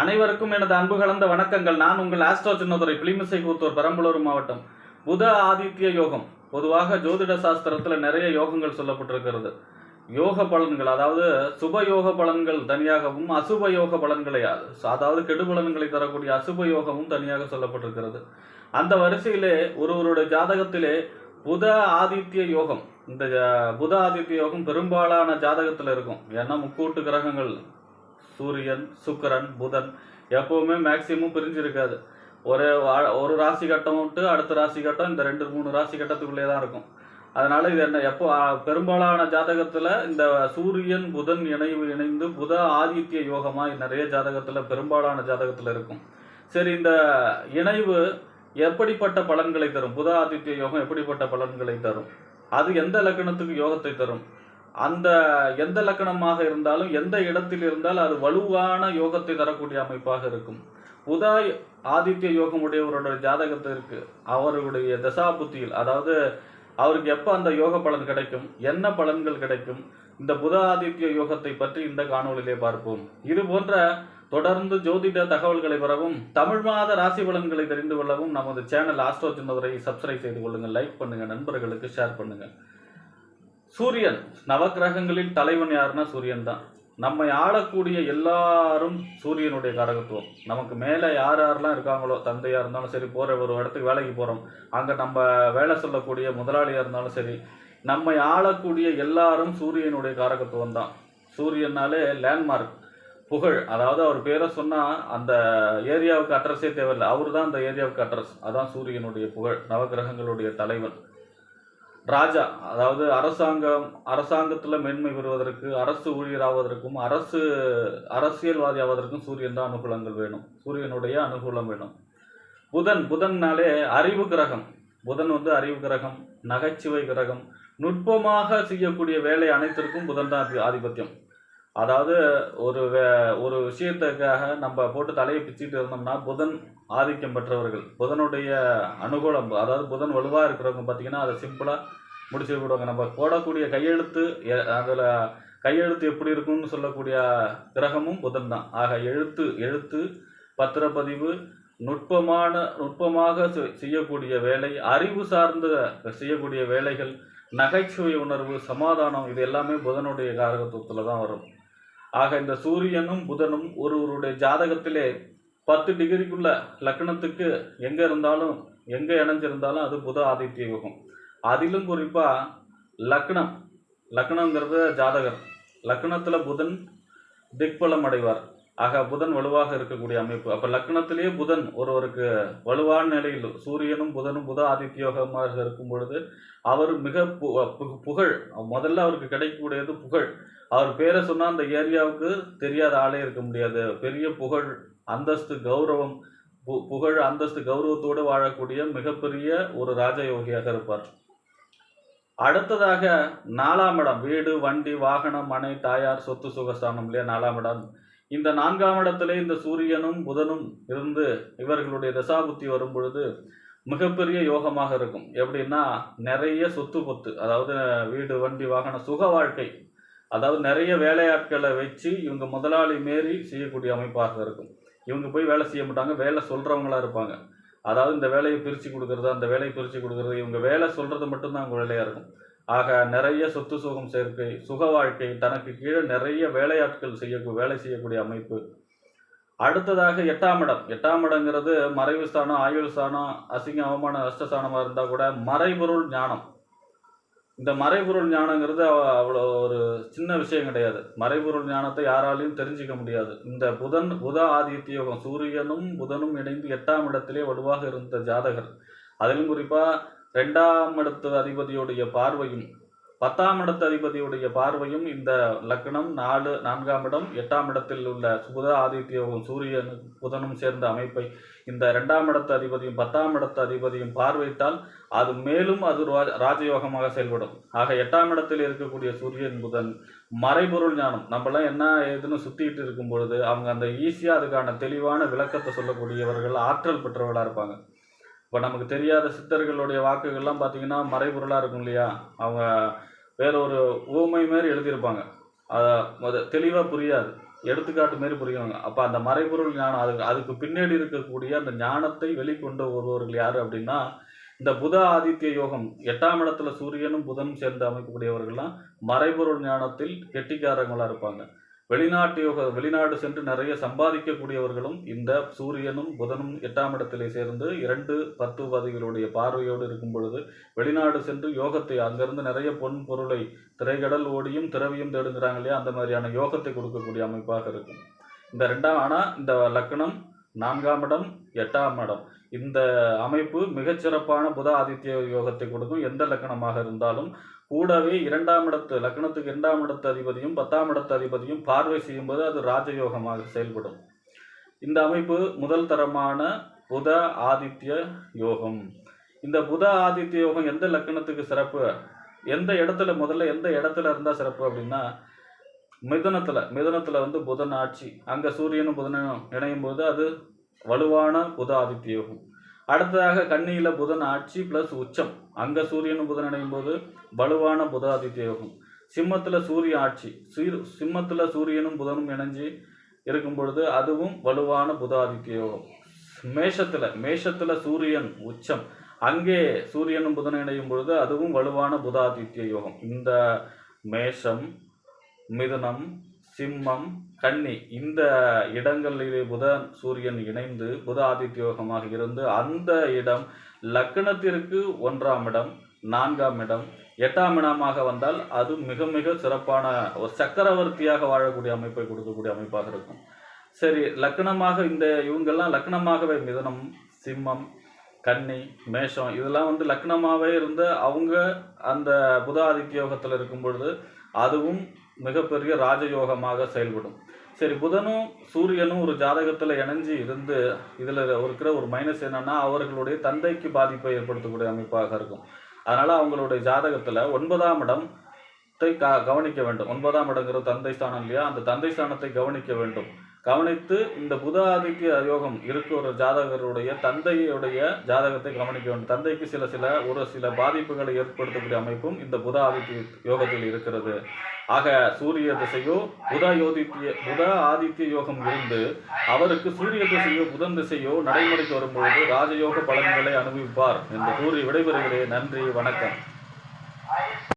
அனைவருக்கும் எனது அன்பு கலந்த வணக்கங்கள். நான் உங்கள் ஆஸ்ட்ரோ சின்னதுரை பிளிமிசை கூத்தூர் பெரம்பலூர் மாவட்டம். புத ஆதித்ய யோகம். பொதுவாக ஜோதிட சாஸ்திரத்தில் நிறைய யோகங்கள் சொல்லப்பட்டிருக்கிறது. யோக பலன்கள் அதாவது சுப யோக பலன்கள் தனியாகவும் அசுப யோக பலன்களை அதாவது கெடு பலன்களை தரக்கூடிய அசுப யோகமும் தனியாக சொல்லப்பட்டிருக்கிறது. அந்த வரிசையிலே ஒருவருடைய ஜாதகத்திலே புத ஆதித்ய யோகம். இந்த புத ஆதித்ய யோகம் பெரும்பாலான ஜாதகத்தில் இருக்கும். ஏன்னா முக்கூட்டு கிரகங்கள். சூரியன் சுக்கரன் புதன் எப்பவுமே மேக்சிமம் பிரிஞ்சிருக்காது. ஒரு வா- ஒரு ராசி கட்டம் விட்டு அடுத்த ராசி கட்டம் இந்த ரெண்டு மூணு ராசி கட்டத்துக்குள்ளே தான் இருக்கும். அதனால் இது என்ன எப்போ பெரும்பாலான ஜாதகத்தில் இந்த சூரியன் புதன் இணைவு இணைந்து புத ஆதித்ய யோகமாக நிறைய ஜாதகத்தில் பெரும்பாலான ஜாதகத்தில் இருக்கும். சரி இந்த இணைவு எப்படிப்பட்ட பலன்களை தரும்? புத ஆதித்ய யோகம் எப்படிப்பட்ட பலன்களை தரும்? அது எந்த லக்கணத்துக்கு யோகத்தை தரும்? அந்த எந்த லக்கணமாக இருந்தாலும் எந்த இடத்தில் இருந்தால் அது வலுவான யோகத்தை தரக்கூடிய அமைப்பாக இருக்கும். உதாய் ஆதித்ய யோகம் உடையவருடைய ஜாதகத்திற்கு அவருடைய தசாபுத்தியில் அதாவது அவருக்கு எப்போ அந்த யோக பலன் கிடைக்கும் என்ன பலன்கள் கிடைக்கும் இந்த புத ஆதித்ய யோகத்தை பற்றி இந்த காணொளியிலே பார்ப்போம். இது போன்ற தொடர்ந்து ஜோதிட தகவல்களை பெறவும் தமிழ் மாத ராசி பலன்களை தெரிந்து கொள்ளவும் நமது சேனல் ஆஸ்ட்ரோ சின்னதுரை சப்ஸ்கிரைப் செய்து கொள்ளுங்கள் லைக் பண்ணுங்கள் நண்பர்களுக்கு ஷேர் பண்ணுங்கள் சூரியன் நவகிரகங்களில் தலைவன் யாருன்னா சூரியன் தான். நம்மை ஆளக்கூடிய எல்லாரும் சூரியனுடைய காரகத்துவம். நமக்கு மேலே யார் யாரெல்லாம் இருக்காங்களோ தந்தையாக இருந்தாலும் சரி போகிற ஒரு இடத்துக்கு வேலைக்கு போகிறோம் அங்கே நம்ம வேலை சொல்லக்கூடிய முதலாளியாக இருந்தாலும் சரி நம்மை ஆளக்கூடிய எல்லாரும் சூரியனுடைய காரகத்துவம் தான். சூரியனாலே லேண்ட்மார்க் புகழ் அதாவது அவர் பேரை சொன்னால் அந்த ஏரியாவுக்கு அட்ரஸே தேவையில்லை. அவர் தான் அந்த ஏரியாவுக்கு அட்ரஸ் அதான் சூரியனுடைய புகழ் நவகிரகங்களுடைய தலைவன். ராஜா அதாவது அரசாங்கம் அரசாங்கத்தில் மேன்மை பெறுவதற்கு அரசு ஊழியராவதற்கும் அரசு அரசியல்வாதி ஆவதற்கும் சூரியன் தான் அனுகூலங்கள் வேணும். சூரியனுடைய அனுகூலம் வேணும். புதன் புதன்னாலே அறிவு கிரகம். புதன் வந்து அறிவு கிரகம் நகைச்சுவை கிரகம். நுட்பமாக செய்யக்கூடிய வேலை அனைத்திற்கும் புதன் தான் ஆதிபத்தியம். அதாவது ஒரு வே- ஒரு விஷயத்துக்காக நம்ம போட்டு தலையை பிச்சுட்டு இருந்தோம்னா புதன் ஆதிக்கம் பெற்றவர்கள் புதனுடைய அனுகூலம் அதாவது புதன் வலுவாக இருக்கிறவங்க பார்த்திங்கன்னா அதை சிம்பிளாக முடிச்சு விடுவாங்க நம்ம போடக்கூடிய கையெழுத்து அதில் கையெழுத்து எப்படி இருக்கும்னு சொல்லக்கூடிய கிரகமும் புதன் தான். ஆக எழுத்து எழுத்து பத்திரப்பதிவு நுட்பமான நுட்பமாக செய்யக்கூடிய வேலை அறிவு சார்ந்த செய்யக்கூடிய வேலைகள் நகைச்சுவை உணர்வு சமாதானம் இது எல்லாமே புதனுடைய காரகத்துவத்தில் தான் வரும். ஆக இந்த சூரியனும் புதனும் ஒருவருடைய ஜாதகத்திலே பத்து டிகிரிக்குள்ள லக்னத்துக்கு எங்கே இருந்தாலும் எங்கே இணைஞ்சிருந்தாலும் அது புத ஆதித்ய யோகம். அதிலும் குறிப்பாக லக்னம் லக்னங்கிறது ஜாதகர் லக்னத்தில் புதன் திக்பலம் அடைவார். ஆக புதன் வலுவாக இருக்கக்கூடிய அமைப்பு. அப்போ லக்னத்திலேயே புதன் ஒருவருக்கு வலுவான நிலையில் சூரியனும் புதனும் புத ஆதித்ய யோகமாக இருக்கும் பொழுது அவர் மிக பு- புகழ் முதல்ல அவருக்கு கிடைக்கக்கூடியது புகழ். அவர் பேரை சொன்னால் அந்த ஏரியாவுக்கு தெரியாத ஆளே இருக்க முடியாது. பெரிய புகழ் அந்தஸ்து கௌரவம் பு- புகழ் அந்தஸ்து கௌரவத்தோடு வாழக்கூடிய மிகப்பெரிய ஒரு ராஜயோகியாக இருப்பார். அடுத்ததாக நாலாம் இடம் வீடு வண்டி வாகனம் மனை தாயார் சொத்து சுகஸ்தானம் இல்லையா? நாலாம் இடம். இந்த நான்காம் இடத்திலே இந்த சூரியனும் புதனும் இருந்து இவர்களுடைய தசாபுத்தி வரும் பொழுது மிகப்பெரிய யோகமாக இருக்கும். எப்படின்னா நிறைய சொத்து பொத்து. அதாவது வீடு வண்டி வாகனம் சுக வாழ்க்கை. அதாவது நிறைய வேலையாட்களை வச்சு இவங்க முதலாளி மாரி செய்யக்கூடிய அமைப்பாக இருக்கும். இவங்க போய் வேலை செய்ய மாட்டாங்க வேலை சொல்கிறவங்களா இருப்பாங்க. அதாவது இந்த வேலையை பிரித்து கொடுக்குறது அந்த வேலையை பிரித்து கொடுக்குறது இவங்க வேலை சொல்கிறது மட்டும்தான் அவங்க வேலையாக இருக்கும். ஆக நிறைய சொத்து சுகம் சேர்க்கை சுக வாழ்க்கை தனக்கு கீழே நிறைய வேலையாட்கள் செய்ய வேலை செய்யக்கூடிய அமைப்பு. அடுத்ததாக எட்டாம் இடம். எட்டாம் இடங்கிறது மறைவு ஸ்தானம் ஆயுள் ஸ்தானம் அசிங்க அவமான நஷ்டஸ்தானமாக இருந்தால் கூட மறைபொருள் ஞானம். இந்த மறைபொருள் ஞானங்கிறது அவ்வளோ ஒரு சின்ன விஷயம் கிடையாது. மறைபொருள் ஞானத்தை யாராலையும் தெரிஞ்சிக்க முடியாது. இந்த புதன் புத ஆதித்ய யோகம் சூரியனும் புதனும் இணைந்து எட்டாம் இடத்திலே வலுவாக இருந்த ஜாதகர். அதிலும் குறிப்பாக ரெண்டாம் இடத்து அதிபதியுடைய பார்வையும் பத்தாம் இடத்து அதிபதியுடைய பார்வையும் இந்த லக்னம் நாலு நான்காம் இடம் எட்டாம் இடத்தில் உள்ள புத ஆதித்யவும் சூரியன் புதனும் சேர்ந்த அமைப்பை இந்த ரெண்டாம் இடத்து அதிபதியும் பத்தாம் இடத்து அதிபதியும் பார்வையிட்டால் அது மேலும் அது ராஜயோகமாக செயல்படும். ஆக எட்டாம் இடத்தில் இருக்கக்கூடிய சூரியன் புதன் மறைபொருள் ஞானம். நம்மளாம் என்ன ஏதுன்னு சுத்திட்டு இருக்கும் பொழுது அவங்க அந்த ஈஸியாக அதுக்கான தெளிவான விளக்கத்தை சொல்லக்கூடியவர்கள் ஆற்றல் பெற்றவர்களாக இருப்பாங்க. இப்போ நமக்கு தெரியாத சித்தர்களுடைய வாக்குகள்லாம் பார்த்தீங்கன்னா மறைபொருளாக இருக்கும் இல்லையா? அவங்க வேற ஒரு ஊமை மாரி எழுதியிருப்பாங்க. அதை தெளிவாக புரியாது. எடுத்துக்காட்டு மாரி புரியுவாங்க அப்போ அந்த மறைபொருள் ஞானம் அதுக்கு அதுக்கு பின்னாடி இருக்கக்கூடிய அந்த ஞானத்தை வெளிக்கொண்டு ஒருவர்கள் யார் அப்படின்னா இந்த புத ஆதித்ய யோகம் எட்டாம் இடத்துல சூரியனும் புதனும் சேர்ந்து அமைக்கக்கூடியவர்கள்லாம் மறைபொருள் ஞானத்தில் கெட்டிக்காரங்களாக இருப்பாங்க. வெளிநாட்டு யோக வெளிநாடு சென்று நிறைய சம்பாதிக்கக்கூடியவர்களும் இந்த சூரியனும் புதனும் எட்டாம் இடத்திலே சேர்ந்து இரண்டு பத்து பதிகளுடைய பார்வையோடு இருக்கும் பொழுது வெளிநாடு சென்று யோகத்தை அங்கிருந்து நிறைய பொன் பொருளை திரைகடல் ஓடியும் திரவியும் தேடுங்கிறாங்க இல்லையா? அந்த மாதிரியான யோகத்தை கொடுக்கக்கூடிய அமைப்பாக இருக்கும். இந்த ரெண்டாம் ஆனால் இந்த லக்னம் நான்காம் இடம் எட்டாம் இடம். இந்த அமைப்பு மிகச்சிறப்பான புத ஆதித்ய யோகத்தை கொடுக்கும். எந்த லக்கணமாக இருந்தாலும் கூடவே இரண்டாம் இடத்து லக்னத்துக்கு இரண்டாம் இடத்து அதிபதியும் பத்தாம் இடத்து அதிபதியும் பார்வை செய்யும்போது அது ராஜயோகமாக செயல்படும். இந்த அமைப்பு முதல் தரமான புத ஆதித்ய யோகம். இந்த புத ஆதித்ய யோகம் எந்த லக்கணத்துக்கு சிறப்பு? எந்த இடத்துல முதல்ல எந்த இடத்துல இருந்தால் சிறப்பு அப்படின்னா மிதுனத்தில் மிதுனத்தில் வந்து புதன் ஆட்சி. அங்கே சூரியனும் புதனும் இணையும் போது அது வலுவான புத ஆதித்ய யோகம். அடுத்ததாக கண்ணியில் புதன் ஆட்சி ப்ளஸ் உச்சம். அங்கே சூரியனும் புதன் அடையும் போது வலுவான புதாதித்ய யோகம் சிம்மத்தில் சூரிய ஆட்சி. சீர் சிம்மத்தில் சூரியனும் புதனும் இணைஞ்சு இருக்கும் பொழுது அதுவும் வலுவான புதாதித்ய யோகம் மேஷத்தில் மேஷத்தில் சூரியன் உச்சம். அங்கே சூரியனும் புதனும் இணையும் பொழுது அதுவும் வலுவான புதாதித்ய யோகம் இந்த மேஷம் மிதுனம் சிம்மம் கன்னி இந்த இடங்களிலே புதன் சூரியன் இணைந்து புத ஆதித்யோகமாக இருந்து அந்த இடம் லக்னத்திற்கு ஒன்றாம் இடம் நான்காம் இடம் எட்டாம் இடமாக வந்தால் அது மிக மிக சிறப்பான ஒரு சக்கரவர்த்தியாக வாழக்கூடிய அமைப்பை கொடுக்கக்கூடிய அமைப்பாக இருக்கும். சரி லக்னமாக இந்த இவங்கெல்லாம் லக்னமாகவே மிதனம் சிம்மம் கன்னி மேஷம் இதெல்லாம் வந்து லக்னமாகவே இருந்து அவங்க அந்த புத ஆதித்யோகத்தில் இருக்கும் பொழுது அதுவும் மிகப்பெரிய ராஜயோகமாக செயல்படும். சரி புதனும் சூரியனும் ஒரு ஜாதகத்தில் இணைஞ்சு இருந்து இதில் இருக்கிற ஒரு மைனஸ் என்னன்னா அவர்களுடைய தந்தைக்கு பாதிப்பை ஏற்படுத்தக்கூடிய அமைப்பாக இருக்கும். அதனால் அவங்களுடைய ஜாதகத்தில் ஒன்பதாம் இடத்தை க கவனிக்க வேண்டும். ஒன்பதாம் இடங்கிற தந்தை ஸ்தானம் இல்லையா? அந்த தந்தை ஸ்தானத்தை கவனிக்க வேண்டும். கவனித்து இந்த புத ஆதித்ய யோகம் இருக்கிற ஒரு ஜாதகருடைய தந்தையுடைய ஜாதகத்தை கவனிக்க வேண்டும். தந்தைக்கு சில சில ஒரு சில பாதிப்புகளை ஏற்படுத்தக்கூடிய அமைப்பும் இந்த புத ஆதித்ய யோகத்தில் இருக்கிறது. ஆக சூரிய திசையோ புத யோதித்ய புத ஆதித்ய யோகம் இருந்து அவருக்கு சூரிய திசையோ புதன் திசையோ நடைமுறைக்கு வரும்பொழுது ராஜயோக பலன்களை அனுபவிப்பார். என்று கூறி விடைபெறுகிறேன். நன்றி வணக்கம்.